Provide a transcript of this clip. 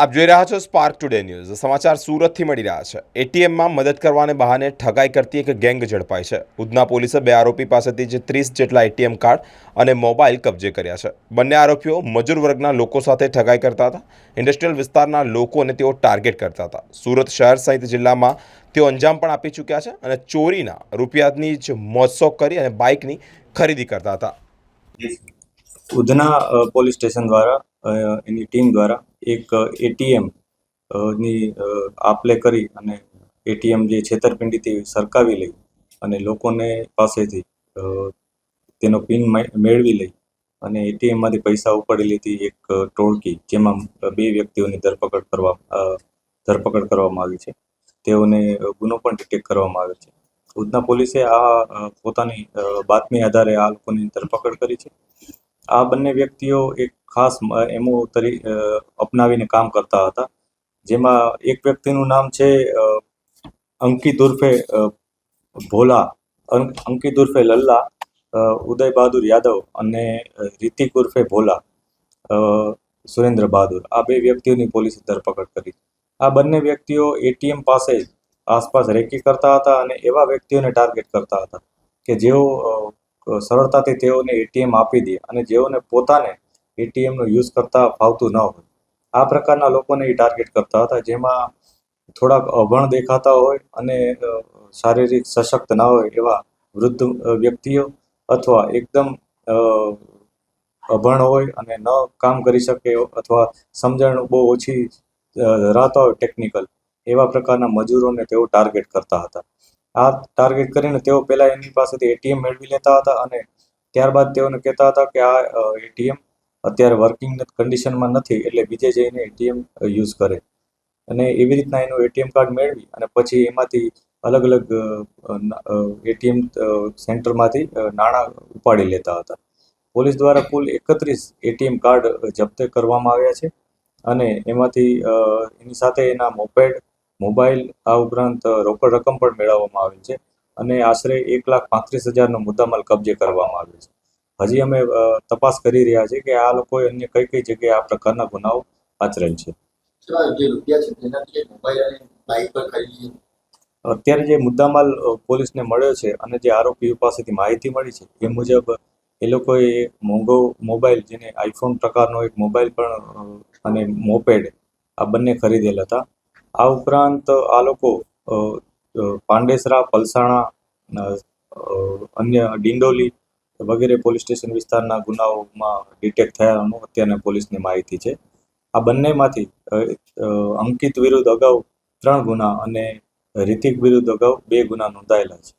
આપ જોઈ રહ્યા છો સ્પાર્ક ટુડે ન્યૂઝ સમાચાર સુરતથી મળી રહ્યા છે. એટીએમમાં મદદ કરવાને બહાને ઠગાઈ કરતી એક ગેંગ ઝડપાઈ છે. ઉધના પોલીસે બે આરોપી પાસેથી જે ત્રીસ જેટલા એટીએમ કાર્ડ અને મોબાઈલ કબજે કર્યા છે. બંને આરોપીઓ મજૂર વર્ગના લોકો સાથે ઠગાઈ કરતા હતા. ઇન્ડસ્ટ્રીયલ વિસ્તારના લોકોને તેઓ ટાર્ગેટ કરતા હતા. સુરત શહેર સહિત જિલ્લામાં તેઓ અંજામ પણ આપી ચૂક્યા છે અને ચોરીના રૂપિયાની જ મોજશોખ કરી અને બાઇકની ખરીદી કરતા હતા. ઉધના પોલીસ સ્ટેશન દ્વારા એની ટીમ દ્વારા એક એટીએમની આપલે કરી અને એટીએમ જે છેતરપિંડીથી સરકાવી લઈ અને લોકોને પાસેથી તેનો પિન મેળવી લઈ અને એટીએમમાંથી પૈસા ઉપાડી લીધી એક ટોળકી જેમાં બે વ્યક્તિઓની ધરપકડ કરવા ધરપકડ કરવામાં આવી છે. તેઓને ગુનો પણ ડિટેક્ટ કરવામાં આવ્યો છે. ઉધના પોલીસે આ પોતાની બાતમી આધારે આ લોકોની ધરપકડ કરી છે. આ બંને વ્યક્તિઓ એક ખાસ એમઓ એમો તરી અપનાવીને કામ કરતા હતા. જેમાં એક વ્યક્તિનું નામ છે અંકિત ઉર્ફે ભોલા અંકિત ઉર્ફે લલ્લા ઉદય બહાદુર યાદવ અને રિતિક ઉર્ફે ભોલા સુરેન્દ્ર બહાદુર. આ બે વ્યક્તિઓની પોલીસે ધરપકડ કરી. આ બંને વ્યક્તિઓ એટીએમ પાસે આસપાસ રેકી કરતા હતા અને એવા વ્યક્તિઓને ટાર્ગેટ કરતા હતા કે જેઓ સરળતાથી તેઓને એટીએમ આપી દે અને જેઓને પોતાને એટીએમનો યુઝ કરતા ફાવતું ન હોય. આ પ્રકારના લોકોને એ ટાર્ગેટ કરતા હતા જેમાં થોડાક અભણ દેખાતા હોય અને શારીરિક સશક્ત ના હોય એવા વૃદ્ધ વ્યક્તિઓ અથવા એકદમ અભણ હોય અને ન કામ કરી શકે અથવા સમજણ બહુ ઓછી અ, હોય ટેકનિકલ એવા પ્રકારના મજૂરોને તેઓ ટાર્ગેટ કરતા હતા. આ ટાર્ગેટ કરીને તેઓ પહેલાં એની પાસેથી એટીએમ મેળવી લેતા હતા અને ત્યારબાદ તેઓને કહેતા હતા કે આ એટીએમ અત્યારે વર્કિંગ કન્ડિશનમાં નથી, એટલે બીજે જઈને એટીએમ યુઝ કરે. અને એવી રીતના એનું એટીએમ કાર્ડ મેળવી અને પછી એમાંથી અલગ અલગ એટીએમ સેન્ટરમાંથી નાણાં ઉપાડી લેતા હતા. પોલીસ દ્વારા કુલ એકત્રીસ એટીએમ કાર્ડ જપ્ત કરવામાં આવ્યા છે અને એમાંથી એની સાથે એના મોપેડ મોબાઈલ આ ઉપરાંત રોકડ રકમ પણ મેળવવામાં આવેલ છે અને આશરે એક લાખ પાંત્રીસ હજારનો મુદ્દામાલ કબજે કરવામાં આવ્યો છે. હજી અમે તપાસ કરી રહ્યા છીએ કે આ લોકોએ અન્ય કઈ કઈ જગ્યાએ આ પ્રકારના ગુનાઓ આચરેલ છે. અત્યારે જે મુદ્દામાલ પોલીસને મળ્યો છે અને જે આરોપીઓ પાસેથી માહિતી મળી છે એ મુજબ એ લોકોએ મોંઘો મોબાઈલ જેને આઈફોન પ્રકારનો એક મોબાઈલ પણ અને મોપેડ આ બંને ખરીદેલ હતા. આ ઉપરાંત આ લોકો પાંડેસરા પલસાણા અન્ય ડિંડોલી વગેરે પોલીસ સ્ટેશન વિસ્તારના ગુનાઓમાં ડિટેક્ટ થયાનું અત્યારના પોલીસની માહિતી છે. આ બંનેમાંથી અંકિત વિરુદ્ધ અગાઉ ત્રણ ગુના અને રિતિક વિરુદ્ધ અગાઉ બે ગુના નોંધાયેલા છે.